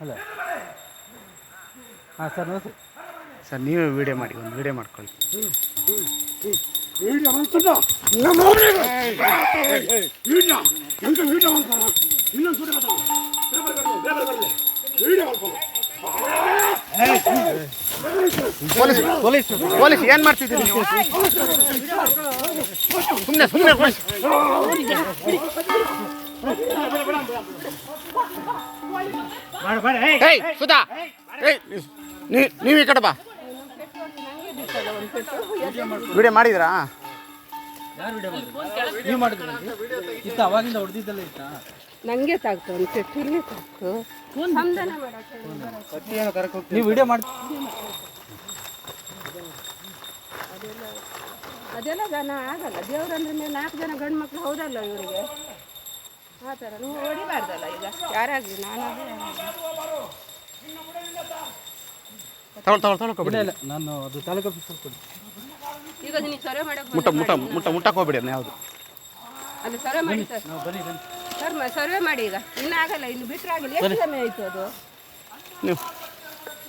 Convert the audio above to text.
Hello ಹಾಂ sir sir ನೀವೇ video ಮಾಡಿ ಒಂದು ವೀಡಿಯೋ ಮಾಡ್ಕೊಳ್ಳಿ. ಪೊಲೀಸ್ ಪೊಲೀಸ್ ಏನು ಮಾಡ್ತಿದ್ದೀರಿ ನೀವು? ಸುಮ್ಮನೆ ಸುಮ್ಮನೆ ಏಯ್ ಸುಧಾ. ಏಯ್ ನೀ ನೀವು ಈ ಕಡೆ ಬಾ. ವಿಡಿಯೋ ಮಾಡಿದ್ರಾ? ಯಾರು ವಿಡಿಯೋ ಮಾಡಿದ್ರು ನೀವು ಮಾಡಿದ್ರಿ ಇತ್ತ ಅವಾಗಿಂದ ಹೊಡೆದಿದ್ದಲ್ಲ ಇತ್ತ? ನಂಗೆ ಸಂಧಾನ ಮಾಡಕ್ಕೆ ನೀವು ವಿಡಿಯೋ ಮಾಡಿ ಅದೆಲ್ಲ ಜನ ಆಗಲ್ಲ. ದೇವ್ರಂದ್ರೆ ನೀವು ನಾಲ್ಕು ಜನ ಗಂಡು ಮಕ್ಳು ಹೌದಲ್ಲ ಇವರಿಗೆ? ಆ ಥರ ನೀವು ಹೊಡಿಬಾರ್ದಲ್ಲ ಈಗ? ಯಾರಾಗಲಿ ನಾನಾಗಲಿ ತಗೊಳ್ ತಗೊಳ್ ತಗೊಳ್ ಇಲ್ಲ ನಾನು ಅದು ತಾಲೂಕು ಆಫೀಸಲ್ಲಿ ಕೊಡಿ. ಈಗ ನೀವು ಸರ್ವೆ ಮಾಡೋಕೆ ಮುಟ್ಟ ಮುಟ್ಟ ಮುಟ್ಟ ಮುಟ್ಟಕ್ಕೆ ಹೋಗ್ಬಿಡಿ ಅದನ್ನ ಯಾವುದು. ಅದು ಸರ್ವೆ ಮಾಡಿ ಸರ್. ಬನ್ನಿ ಬನ್ನಿ ಸರ್ ಮ- ಸರ್ವೆ ಮಾಡಿ ಈಗ. ಇನ್ನೂ ಆಗಲ್ಲ ಇನ್ನು ಬಿಟ್ಟರೆ ಆಗಿಲ್ಲ. ಎಷ್ಟು ಸಮಯ ಆಯಿತು ಅದು? ನೀವು